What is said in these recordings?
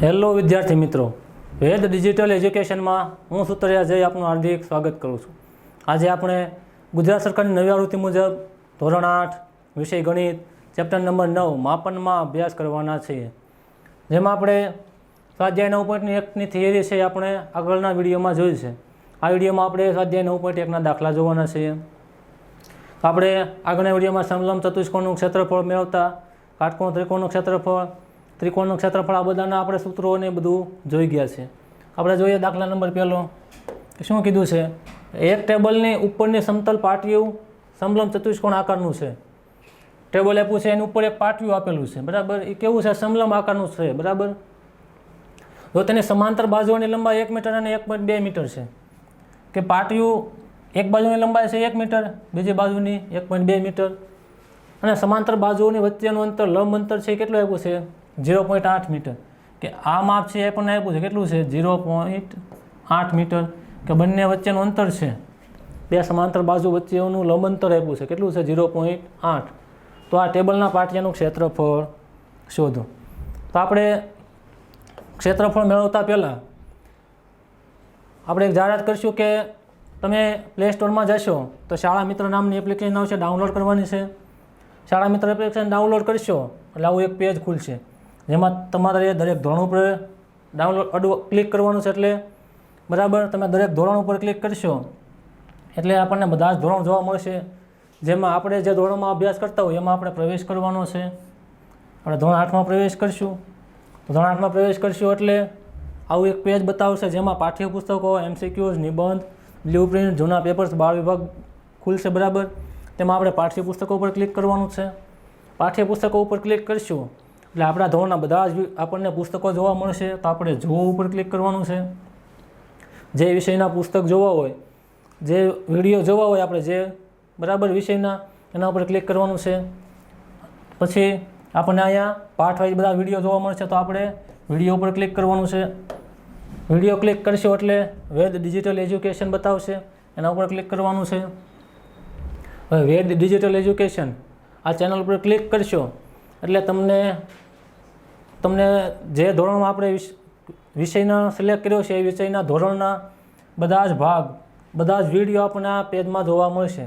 Hello વિદ્યાર્થી મિત્રો. વેદ digital એજ્યુકેશનમાં હું સુતરિયા જય આપનું હાર્દિક સ્વાગત કરું છું. આજે આપણે ગુજરાત સરકારની નવી આવૃત્તિ મુજબ ધોરણ આઠ, વિષય ગણિત, ચેપ્ટર નંબર નવ, માપનમાં અભ્યાસ કરવાના છીએ. જેમાં આપણે સ્વાધ્યાય નવ પોઈન્ટની એકની થિયરી છે એ આપણે આગળના વિડીયોમાં જોઈ છે. આ વિડીયોમાં આપણે સ્વાધ્યાય નવ પોઈન્ટ એકના દાખલા જોવાના છીએ. આપણે આગળના વિડીયોમાં સમલમ, ચતુષ્કોણનું ક્ષેત્રફળ મેળવતા, કાટકોણ, ત્રિકોણનું ક્ષેત્રફળ ત્રિકોણનું ક્ષેત્રફળ આ બધાના આપણે સૂત્રો ને બધું જોઈ ગયા છે. આપણે જોઈએ દાખલા નંબર પહેલો. શું કીધું છે? એક ટેબલની ઉપરની સમતલ પાટિયું સમલમ ચતુષ્કોણ આકારનું છે. ટેબલ આપ્યું છે, એની ઉપર એક પાટિયું આપેલું છે. બરાબર? એ કેવું છે? સમલમ આકારનું છે. બરાબર? જો તેની સમાંતર બાજુઓની લંબાઈ એક મીટર અને એક પોઈન્ટ બે મીટર છે. કે પાટિયું એક બાજુની લંબાઈ છે એક મીટર, બીજી બાજુની એક પોઈન્ટ બે મીટર. અને સમાંતર બાજુઓની વચ્ચેનું અંતર લંબ અંતર છે કેટલું આપ્યું છે? ઝીરો પોઈન્ટ આઠ મીટર. કે આ માપ છે એ પણ આપ્યું છે. કેટલું છે? ઝીરો પોઈન્ટ આઠ મીટર. કે બંને વચ્ચેનું અંતર છે. બે સમાંતર બાજુ વચ્ચેનું લંબ અંતર આપ્યું છે. કેટલું છે? ઝીરો પોઈન્ટ આઠ. તો આ ટેબલના પાટિયાનું ક્ષેત્રફળ શોધો. તો આપણે ક્ષેત્રફળ મેળવતા પહેલાં આપણે એક જાહેરાત કરીશું કે તમે પ્લે સ્ટોરમાં જશો તો શાળા મિત્ર નામની એપ્લિકેશન આવશે ડાઉનલોડ કરવાની છે. શાળા મિત્ર એપ્લિકેશન ડાઉનલોડ કરશો એટલે આવું એક પેજ ખુલશે. જેમાં તમારે દરેક ધોરણ ઉપર ડાઉનલોડ અડવ ક્લિક કરવાનું છે એટલે બરાબર તમે દરેક ધોરણ ઉપર ક્લિક કરશો એટલે આપણને બધા જ ધોરણ જોવા મળશે. જેમાં આપણે જે ધોરણમાં અભ્યાસ કરતા હોય એમાં આપણે પ્રવેશ કરવાનો છે. આપણે ધોરણ આઠમાં પ્રવેશ કરશું. ધોરણ આઠમાં પ્રવેશ કરશું એટલે આવું એક પેજ બતાવશે જેમાં પાઠ્યપુસ્તકો એમસીક્યુઝ નિબંધ બ્લુ પ્રિન્ટ જૂના પેપર્સ બાળ વિભાગ ખુલશે બરાબર. તેમાં આપણે પાઠ્યપુસ્તકો ઉપર ક્લિક કરવાનું છે. પાઠ્યપુસ્તકો ઉપર ક્લિક કરશું. એટલે આપણા ધોરણના બધા જ આપણને પુસ્તકો જોવા મળશે તો આપણે જોવો ઉપર ક્લિક કરવાનું છે. જે વિષયના પુસ્તક જોવા હોય, જે વીડિયો જોવા હોય આપણે જે બરાબર વિષયના, એના ઉપર ક્લિક કરવાનું છે. પછી આપણને અહીંયા પાઠ વાઇઝ બધા વીડિયો જોવા મળશે તો આપણે વીડિયો ઉપર ક્લિક કરવાનું છે. વીડિયો ક્લિક કરશો એટલે વેદ ડિજિટલ એજ્યુકેશન બતાવશે, એના ઉપર ક્લિક કરવાનું છે. હવે વેદ ડિજિટલ એજ્યુકેશન આ ચેનલ ઉપર ક્લિક કરશો એટલે તમને તમને જે ધોરણમાં આપણે વિષયના સિલેક્ટ કર્યો છે એ વિષયના ધોરણના બધા જ ભાગ, બધા જ વીડિયો આપણને આ પેજમાં જોવા મળશે.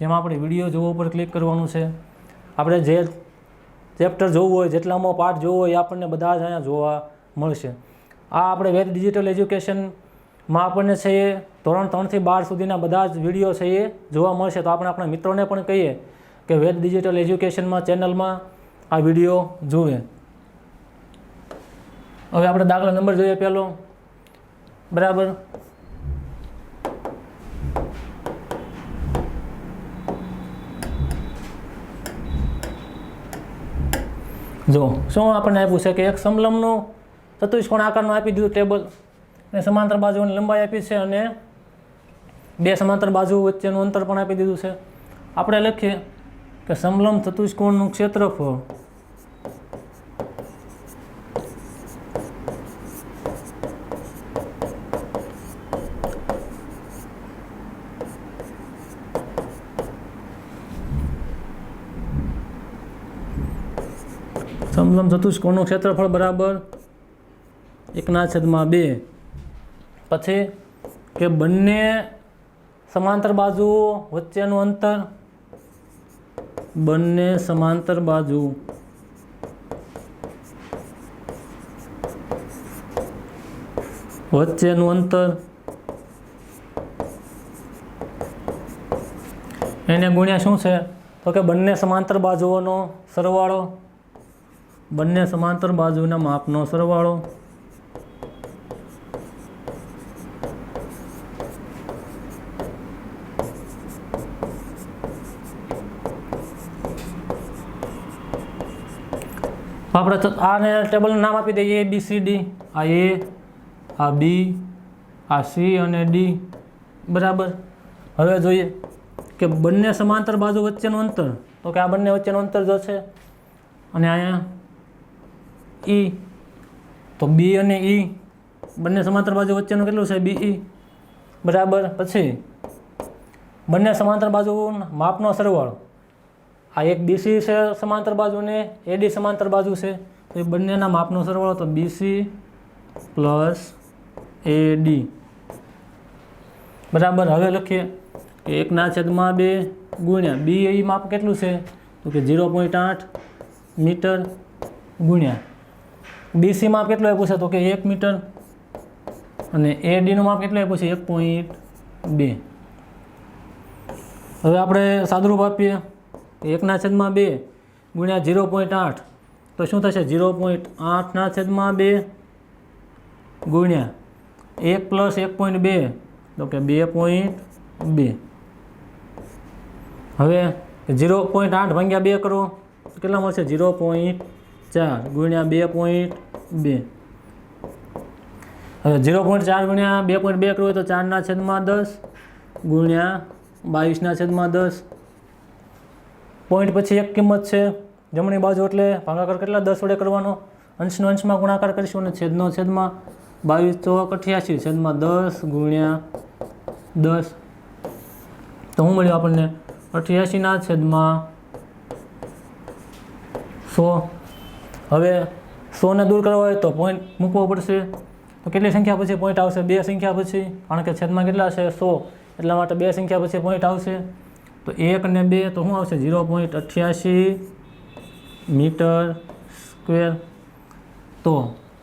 જેમાં આપણે વીડિયો જોવા ઉપર ક્લિક કરવાનું છે. આપણે જે ચેપ્ટર જોવું હોય, જેટલામાં પાઠ જોવો હોય એ આપણને બધા જ અહીંયા જોવા મળશે. આ આપણે વેદ ડિજિટલ એજ્યુકેશનમાં આપણને છે એ ધોરણ ત્રણથી બાર સુધીના બધા જ વીડિયો છે એ જોવા મળશે. તો આપણે આપણા મિત્રોને પણ કહીએ કે વેદ ડિજિટલ એજ્યુકેશનમાં ચેનલમાં આ વીડિયો જુએ. હવે આપણે દાખલા નંબર જોઈએ પહેલો. બરાબર? જો, શું આપણને આપ્યું છે કે એક સમલમનો ચતુષ્કોણ આકારનું આપી દીધું ટેબલ અને સમાંતર બાજુની લંબાઈ આપી છે અને બે સમાંતર બાજુ વચ્ચેનું અંતર પણ આપી દીધું છે. આપણે લખીએ. કે સમલમ ચતુષ્કોણનું ક્ષેત્રફળ? સમલમ ચતુષ્કોણનું ક્ષેત્રફળ બરાબર એકના છેદમાં બે. પછી કે બંને સમાંતર બાજુઓ વચ્ચેનું અંતર બંને સમાંતર બાજુ. વચ્ચેનું અંતર એને ગુણ્યા શું છે? તો કે બંને સમાંતર બાજુઓનો સરવાળો, બંને સમાંતર બાજુના માપનો સરવાળો. આપણે આને ટેબલનું નામ આપી દઈએ એ બી સી ડી આ એ આ બી આ સી અને ડી બરાબર? હવે જોઈએ કે બંને સમાંતર બાજુ વચ્ચેનું અંતર, તો કે આ બંને વચ્ચેનું અંતર જો છે, અને અહીંયા ઈ તો બી અને ઈ બંને સમાંતર બાજુ વચ્ચેનું કેટલું છે? બી ઈ બરાબર? પછી, બંને સમાંતર બાજુ માપનો સરવાળો. આ એક બીસી છે સમાંતર બાજુ ને એડી સમાંતર બાજુ છે. તો એ બંનેના માપનો સરવાળો તો બીસી પ્લસ એડી બરાબર, હવે લખીએ. કે એકના છેદમાં બે ગુણ્યા બી એ માપ કેટલું છે? તો કે ઝીરો પોઈન્ટ આઠ મીટર ગુણ્યા. બીસી માપ કેટલું આપ્યું છે? તો કે એક મીટર. અને એ ડીનું માપ કેટલું આપ્યું છે? એક પોઈન્ટ બે. હવે આપણે સાદરૂપ આપીએ. એકના છેદમાં બે ગુણ્યા ઝીરો પોઈન્ટ આઠ. તો શું થશે? ઝીરો પોઈન્ટ આઠના છેદમાં બે ગુણ્યા એક પ્લસ એક પોઈન્ટ બે. તો કે બે પોઈન્ટ બે. હવે ઝીરો પોઈન્ટ આઠ ભાગ્યા બે કરો. કેટલા મળશે? ઝીરો પોઈન્ટ ચાર ગુણ્યા બે પોઈન્ટ બે. હવે ઝીરો પોઈન્ટ ચાર ગુણ્યા બે પોઈન્ટ બે કરો તો ચારના છેદમાં દસ ગુણ્યા બાવીસના છેદમાં દસ. પોઈન્ટ પછી એક કિંમત છે. જમણી બાજુ એટલે ભાગાકાર કેટલા? દસ વડે કરવાનો. અંશનો અંશમાં ગુણાકાર કરીશું અને છેદનો છેદમાં બાવીસ ચોક અઠ્યાસી. છેદમાં દસ ગુણ્યા દસ. તો શું મળ્યું આપણને? અઠ્યાસીના છેદમાં સો. હવે સોને દૂર કરવા હોય તો પોઈન્ટ મૂકવો પડશે. તો કેટલી સંખ્યા પછી પોઈન્ટ આવશે? બે સંખ્યા પછી. કારણ કે છેદમાં કેટલા છે? સો. એટલા માટે બે સંખ્યા પછી પોઈન્ટ આવશે. તો એક અને બે તો શું આવશે? ઝીરો પોઈન્ટ અઠ્યાસી મીટર સ્ક્વેર. તો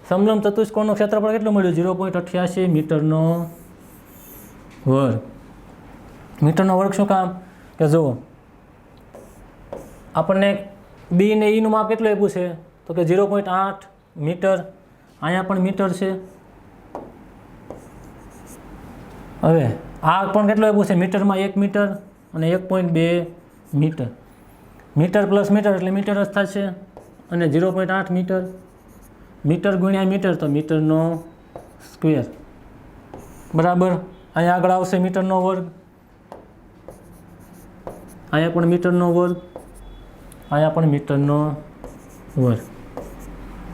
સમલમ ચતુષ્કોણનું ક્ષેત્રફળ કેટલું મળ્યું? ઝીરો પોઈન્ટ અઠ્યાસી મીટરનો વર્ગ. મીટરનો વર્ગ શું કામ? કે જુઓ, આપણને બી ને ઈનું માપ કેટલું આપ્યું છે? તો કે ઝીરો પોઈન્ટ આઠ મીટર. અહીંયા પણ મીટર છે. હવે, આ પણ કેટલું આપ્યું છે? મીટરમાં એક મીટર. અને એક પોઈન્ટ બે મીટર. મીટર પ્લસ મીટર એટલે મીટર જ થશે અને ઝીરો પોઈન્ટ આઠ મીટર. મીટર ગુણ્યા મીટર તો મીટરનો સ્ક્વેર બરાબર? અહીંયા આગળ આવશે મીટરનો વર્ગ. અહીંયા પણ મીટરનો વર્ગ. અહીંયા પણ મીટરનો વર્ગ.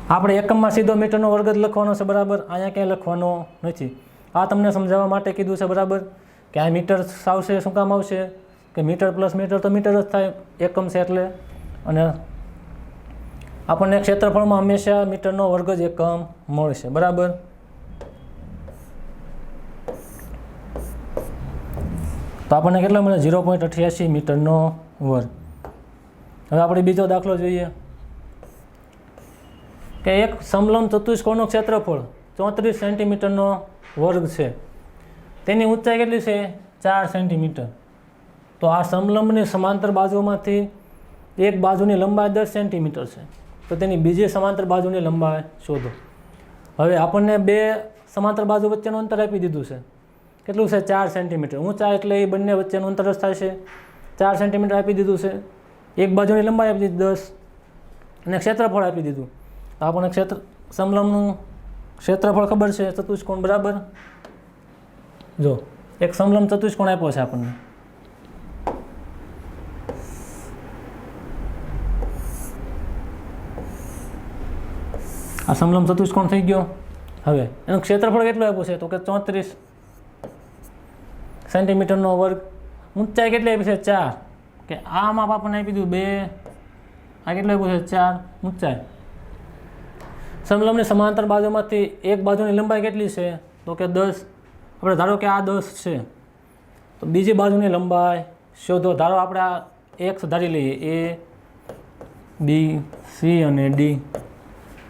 આપણે એકમમાં સીધો મીટરનો વર્ગ જ લખવાનો છે, બરાબર? અહીંયા ક્યાંય લખવાનો નથી. આ તમને સમજાવવા માટે કીધું છે, બરાબર? કે આ મીટર આવશે, શું કામ આવશે? કે મીટર પ્લસ મીટર તો મીટર જ થાય, એકમ છે એટલે. અને આપણને ક્ષેત્રફળમાં હંમેશા મીટરનો વર્ગ જ એકમ મળશે, બરાબર? તો આપણને કેટલા મળે? ઝીરો પોઈન્ટ અઠ્યાસી મીટરનો વર્ગ. હવે આપણે બીજો દાખલો જોઈએ. કે એક સમલમ ચતુષ્કોણનું ક્ષેત્રફળ ચોત્રીસ સેન્ટીમીટરનો વર્ગ છે. તેની ઊંચાઈ કેટલી છે? ચાર સેન્ટીમીટર. તો આ સમલંબની સમાંતર બાજુમાંથી એક બાજુની લંબાઈ દસ સેન્ટીમીટર છે. તો તેની બીજી સમાંતર બાજુની લંબાઈ શોધો. હવે આપણને બે સમાંતર બાજુ વચ્ચેનું અંતર આપી દીધું છે. કેટલું છે? ચાર સેન્ટીમીટર. ઊંચા એટલે એ બંને વચ્ચેનું અંતર જ છે ચાર સેન્ટીમીટર આપી દીધું છે. એક બાજુની લંબાઈ આપી દીધી દસ. અને ક્ષેત્રફળ આપી દીધું. તો આપણને ક્ષેત્ર, સમલંબનું ક્ષેત્રફળ ખબર છે? ચતુષ્કોણ બરાબર? જો, એક સમલંબ ચતુષ્કોણ આપ્યો છે આપણને. આ સમલમ ચતુષ્કોણ થઈ ગયો. હવે એનું ક્ષેત્રફળ કેટલું આપ્યું છે? તો કે ચોત્રીસ સેન્ટીમીટરનો વર્ગ. ઊંચાઈ કેટલી આપી છે? ચાર. કે આ માપ આપણને આપી દીધું બે. આ કેટલું આપ્યું છે? ચાર. ઊંચાઈ. સમલમની સમાંતર બાજુમાંથી એક બાજુની લંબાઈ કેટલી છે? તો કે દસ. આપણે ધારો કે આ દસ છે. તો બીજી બાજુની લંબાઈ શોધો. ધારો આપણે આ એક્સ ધારી લઈએ એ બી સી અને ડી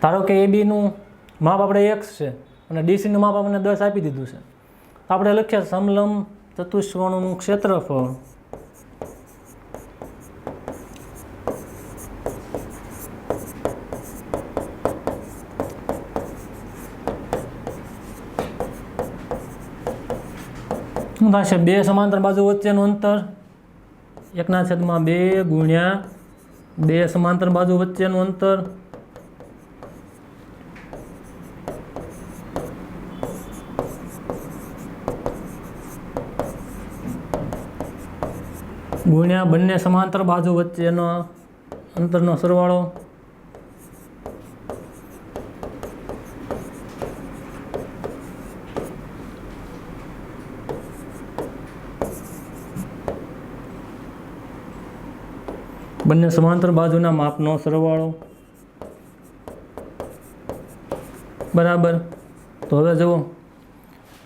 ધારો કે એ બીનું માપ આપણે એક્સ છે અને ડીસીનું માપ આપણને દસ આપી દીધું છે. તો આપણે લખ્યા સમલમ ચતુષ્કોણનું ક્ષેત્રફળ શું થશે? બે સમાંતર બાજુ વચ્ચેનું અંતર એકના છેદમાં બે ગુણ્યા બે સમાંતર બાજુ વચ્ચેનું અંતર. ગુણ્યા બંને સમાંતર બાજુ વચ્ચેનો અંતરનો સરવાળો. બંને સમાંતર બાજુના માપનો સરવાળો. બરાબર. તો હવે જુઓ.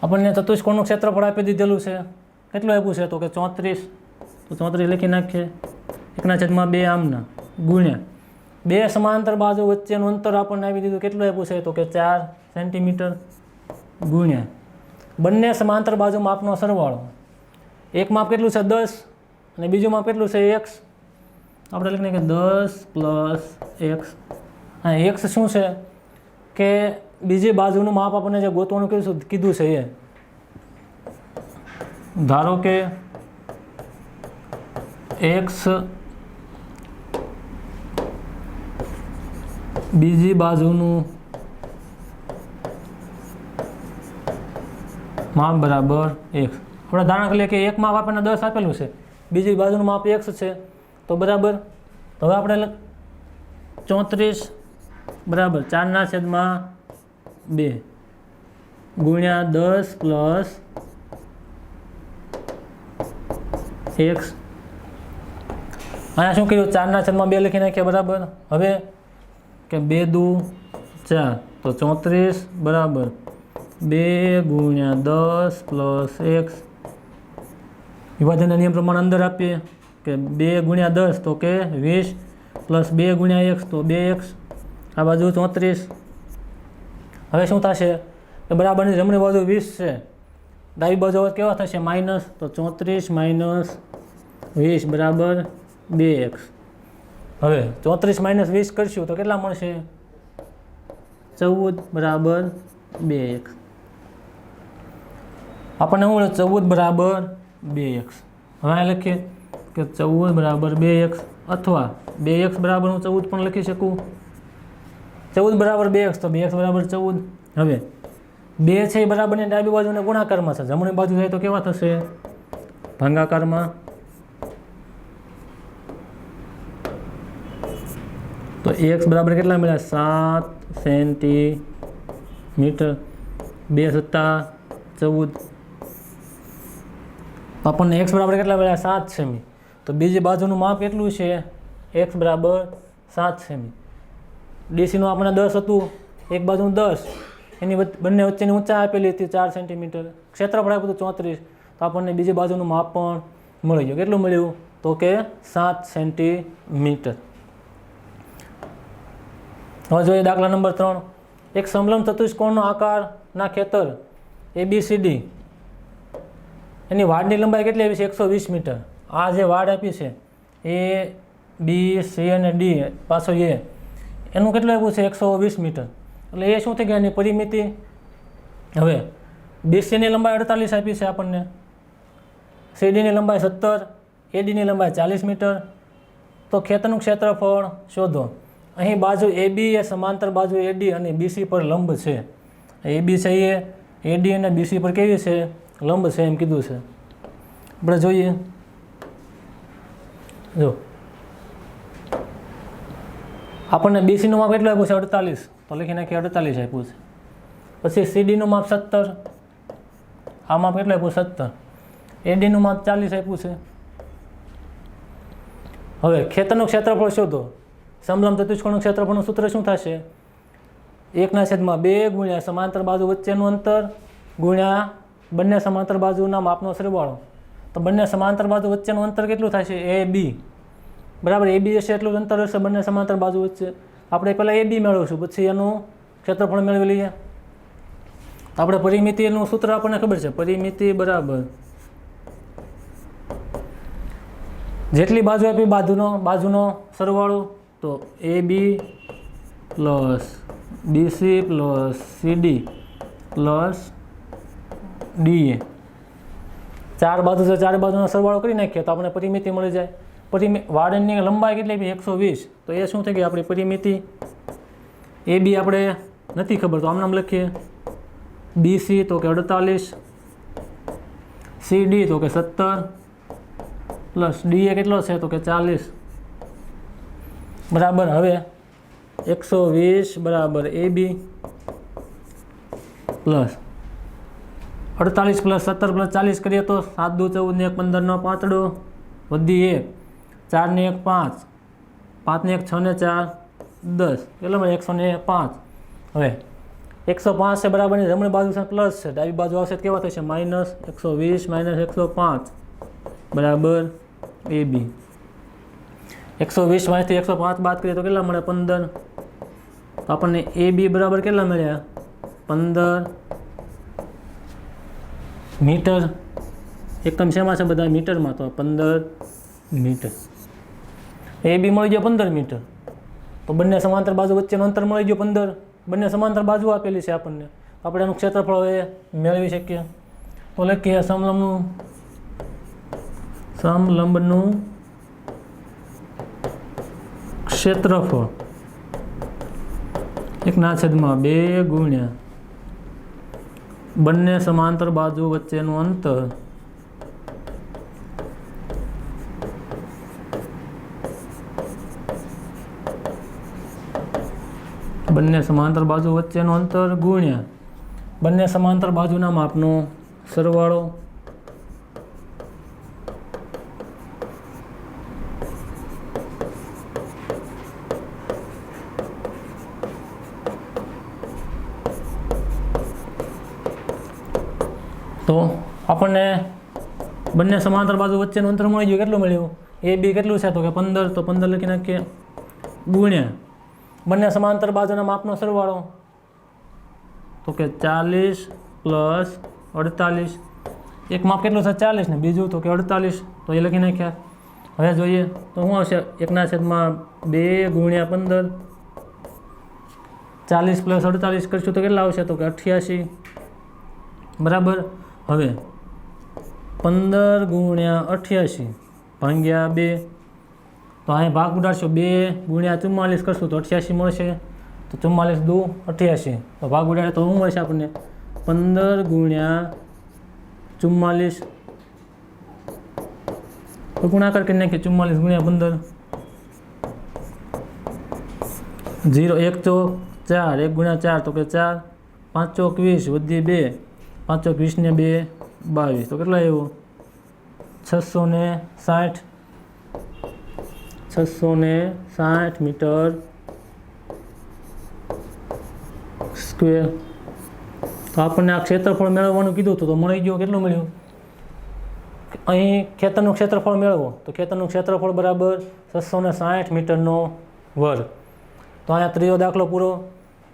આપણને ચતુષ્કોણનું ક્ષેત્રફળ આપી દીધેલું છે. કેટલું આપ્યું છે તો કે ચોત્રીસ. તો ચોત્રીસ લખી નાખીએ. એકના છેદમાં બે આમના. ગુણ્યા. બે સમાંતર બાજુ વચ્ચેનું અંતર આપણને આપી દીધું કેટલું આપ્યું છે તો કે ચાર સેન્ટીમીટર. ગુણ્યા. બંને સમાંતર બાજુ માપનો સરવાળો. એક માપ કેટલું છે? દસ. અને બીજું માપ કેટલું છે? એક્સ. આપણે લખીએ કે દસ પ્લસ એક્સ. હા, એક્સ શું છે? કે બીજી બાજુનું માપ આપણને જે ગોતવાનું કીધું કીધું છે એ. ધારો કે એક્સ બીજી બાજુનું માપ બરાબર એક્સ. આપણે ધારણ કરીએ કે એક માપ આપણને દસ આપેલું છે. બીજી બાજુનું માપ એક્સ છે. તો બરાબર? તો હવે આપણે ચોત્રીસ, બરાબર, ચારના છેદમાં બે. ગુણ્યા દસ પ્લસ એક્સ. અહીંયા શું કર્યું? ચારના છેદમાં બે લખી નાખ્યા, બરાબર? હવે કે બે દુ ચાર. તો ચોત્રીસ, બરાબર. બે ગુણ્યા દસ પ્લસ એક્સ. વિભાજનના નિયમ પ્રમાણે અંદર આપીએ. કે બે ગુણ્યા દસ તો કે વીસ પ્લસ બે ગુણ્યા એક્સ તો બે એક્સ. આ બાજુ ચોત્રીસ. હવે શું થશે? કે બરાબરની જમણી બાજુ વીસ છે. ડાબી બાજુ કેવા થશે? માઇનસ. તો ચોત્રીસ માઇનસ વીસ બરાબર બે એક્સ. હવે ચોત્રીસ માઇનસ વીસ કરશું તો કેટલા મળશે? ચૌદ બરાબર બે એક્સ. આપણને શું ચૌદ બરાબર બે એક્સ. હવે લખીએ. કે ચૌદ બરાબર બે એક્સ અથવા બે એક્સ બરાબર હું ચૌદ પણ લખી શકું? ચૌદ બરાબર બે એક્સ તો બે એક્સ બરાબર ચૌદ. હવે બે છે એ બરાબરને ડાબી બાજુને ગુણાકારમાં છે. જમણી બાજુ જાય તો કેવા થશે? ભાંગાકારમાં. તો એક્સ બરાબર કેટલા મળ્યા? સાત સેન્ટીમીટર. બે સત્તા ચૌદ. આપણને એક્સ બરાબર કેટલા મળ્યા? સાત સેમી તો બીજી બાજુનું માપ કેટલું છે એક્સ બરાબર સાત સેમી. ડીસીનું આપણે દસ હતું, એક બાજુનું દસ. એની બંને વચ્ચેની ઊંચાઈ આપેલી હતી ચાર સેન્ટીમીટર. ક્ષેત્રફળ આપ્યું હતું ચોત્રીસ. તો આપણને બીજી બાજુનું માપ પણ મળી ગયું. કેટલું મળ્યું? તો કે સાત સેન્ટીમીટર. હવે જોઈએ દાખલા નંબર ત્રણ. એક સમલમ ચતુષ્કોણનો આકારના ખેતર એ બી સી ડી એની વાડની લંબાઈ કેટલી આવી છે? એકસો વીસ મીટર. આ જે વાડ આપી છે, એ, બી, સી અને ડી પાછો એ, એનું કેટલું આપ્યું છે? એકસો વીસ મીટર. એટલે એ શું થઈ ગયા? એની પરિમિતિ? હવે બીસીની લંબાઈ અડતાલીસ આપી છે આપણને. સીડીની લંબાઈ સત્તર, એડીની લંબાઈ ચાલીસ મીટર. તો ખેતરનું ક્ષેત્રફળ શોધો. અહીં બાજુ એ બી એ, સમાંતર બાજુ એડી અને બીસી પર લંબ છે. એ બી છે એ એડી અને બીસી પર કેવી છે? લંબ છે એમ કીધું છે. આપણે જોઈએ. જો. આપણને બીસીનું માપ કેટલું આપ્યું છે? અડતાલીસ. તો લખી નાખીએ અડતાલીસ આપ્યું છે. પછી સીડીનું માપ સત્તર. આ માપ કેટલું આપ્યું? સત્તર. એડીનું માપ ચાલીસ આપ્યું છે. હવે ખેતરનું ક્ષેત્રફળ શોધો. સમલમ ચતુષ્કોણનું ક્ષેત્રફળનું સૂત્ર શું થશે? એકના છેદમાં બે ગુણ્યા સમાંતર બાજુ વચ્ચેનું અંતર ગુણ્યા બંને સમાંતર બાજુના માપનો સરવાળો. તો બંને સમાંતર બાજુ વચ્ચેનું અંતર કેટલું થશે એ બી બરાબર? એ બી હશે એટલું અંતર હશે બંને સમાંતર બાજુ વચ્ચે. આપણે પહેલાં એ બી મેળવીશું, પછી એનું ક્ષેત્રફળ મેળવી લઈએ. તો આપણે પરિમિતિનું સૂત્ર આપણને ખબર છે. પરિમિતિ બરાબર. જેટલી બાજુ આપી બાજુનો બાજુનો સરવાળો, તો A B plus BC plus CD plus DA ચાર બાજુ છે ચાર બાજુનો સરવાળો કરી નાખીએ તો આપણે પરિમિતિ મળી જાય. પરિમિ વાડની લંબાઈ કેટલી બી એકસો વીસ. તો એ શું થઈ ગઈ? આપણી પરિમિતિ એ બી આપણે નથી ખબર. તો આમ નામ લખીએ. બીસી તો કે અડતાલીસ. સીડી તો કે સત્તર. પ્લસ ડી એ કેટલો છે? તો કે ચાલીસ. બરાબર. હવે એકસો વીસ બરાબર એ બી. પ્લસ અડતાલીસ પ્લસ સત્તર પ્લસ ચાલીસ કરીએ તો સાત દુ ચૌદ ને એક પંદરનો પાંચડો વધી એક, ચાર ને એક પાંચ પાંચ ને એક છ ને ચાર, દસ. એટલે એકસો ને પાંચ. હવે, એકસો પાંચ છે બરાબરની જમણી બાજુ છે પ્લસ છે. ડાબી બાજુ આવશે કેવા થશે? માઇનસ એકસો વીસ માઇનસ એકસો પાંચ. બરાબર? એ બી. એકસો વીસમાંથી એકસો પાંચ બાદ કરીએ તો કેટલા મળે? પંદર. તો આપણને એ બી બરાબર કેટલા મળ્યા? પંદર. મીટર? એકદમ શેમાં છે બધા? મીટરમાં તો પંદર મીટર. એ બી મળી ગયો પંદર મીટર. તો બંને સમાંતર બાજુ વચ્ચેનું અંતર મળી ગયું પંદર. બંને સમાંતર બાજુ આપેલી છે આપણને. આપણે એનું ક્ષેત્રફળ હવે મેળવી શકીએ. તો લખીએ સમલંબનું સમલંબનું ક્ષેત્રફળ. એકના છેદમાં બે ગુણ્યા બંને સમાંતર બાજુ વચ્ચેનું અંતર બંને સમાંતર બાજુ વચ્ચેનું અંતર ગુણ્યા. બંને સમાંતર બાજુના માપનો સરવાળો તો આપણને બંને સમાંતર બાજુ વચ્ચેનું અંતર મળી ગયું, કેટલું મળ્યું? એ બી કેટલું છે? તો કે પંદર. તો પંદર લખી નાખીએ. ગુણ્યા. બંને સમાંતર બાજુના માપનો સરવાળો. તો કે ચાલીસ પ્લસ અડતાલીસ. એક માપ કેટલું છે? ચાલીસ ને બીજું તો કે અડતાલીસ. તો એ લખી નાખ્યા. હવે જોઈએ. તો શું આવશે? એકના છેદમાં બે ગુણ્યા પંદર. ચાલીસ પ્લસ અડતાલીસ કરશું તો કેટલા આવશે? તો કે અઠ્યાસી. બરાબર? હવે પંદર ગુણ્યા અઠ્યાસી ભાગ્યા બે. તો અહીં ભાગ ઉડાડશો બે ગુણ્યા ચુમ્માલીસ કરશું તો અઠ્યાસી મળશે. તો ચુમ્માલીસ દો અઠ્યાસી. તો ભાગ ઉડાડે તો શું મળશે આપણને? પંદર ગુણ્યા ચુમ્માલીસ. તો ગુણાકાર કરી નાખીએ, ચુમ્માલીસ ગુણ્યા પંદર. જીરો એક ચોક ચાર, એક ગુણ્યા ચાર તો કે ચાર. પાંચ ચોક વીસ વધી બે. પાંચ વીસને બે બાવીસ. તો કેટલા આવ્યું છસો ને સાઠ. છસો ને સાઠ મીટર સ્ક્વેર. તો આપણને આ ક્ષેત્રફળ મેળવવાનું કીધું હતું, તો મળી ગયું કેટલું મળ્યું? અહીં ખેતરનું ક્ષેત્રફળ મેળવો. તો ખેતરનું ક્ષેત્રફળ બરાબર છસો ને સાઠ મીટરનો વર્ગ. તો અહીંયા ત્રીજો દાખલો પૂરો.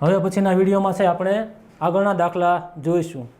હવે પછીના વિડીયોમાં છે આપણે આગળના દાખલા જોઈશું.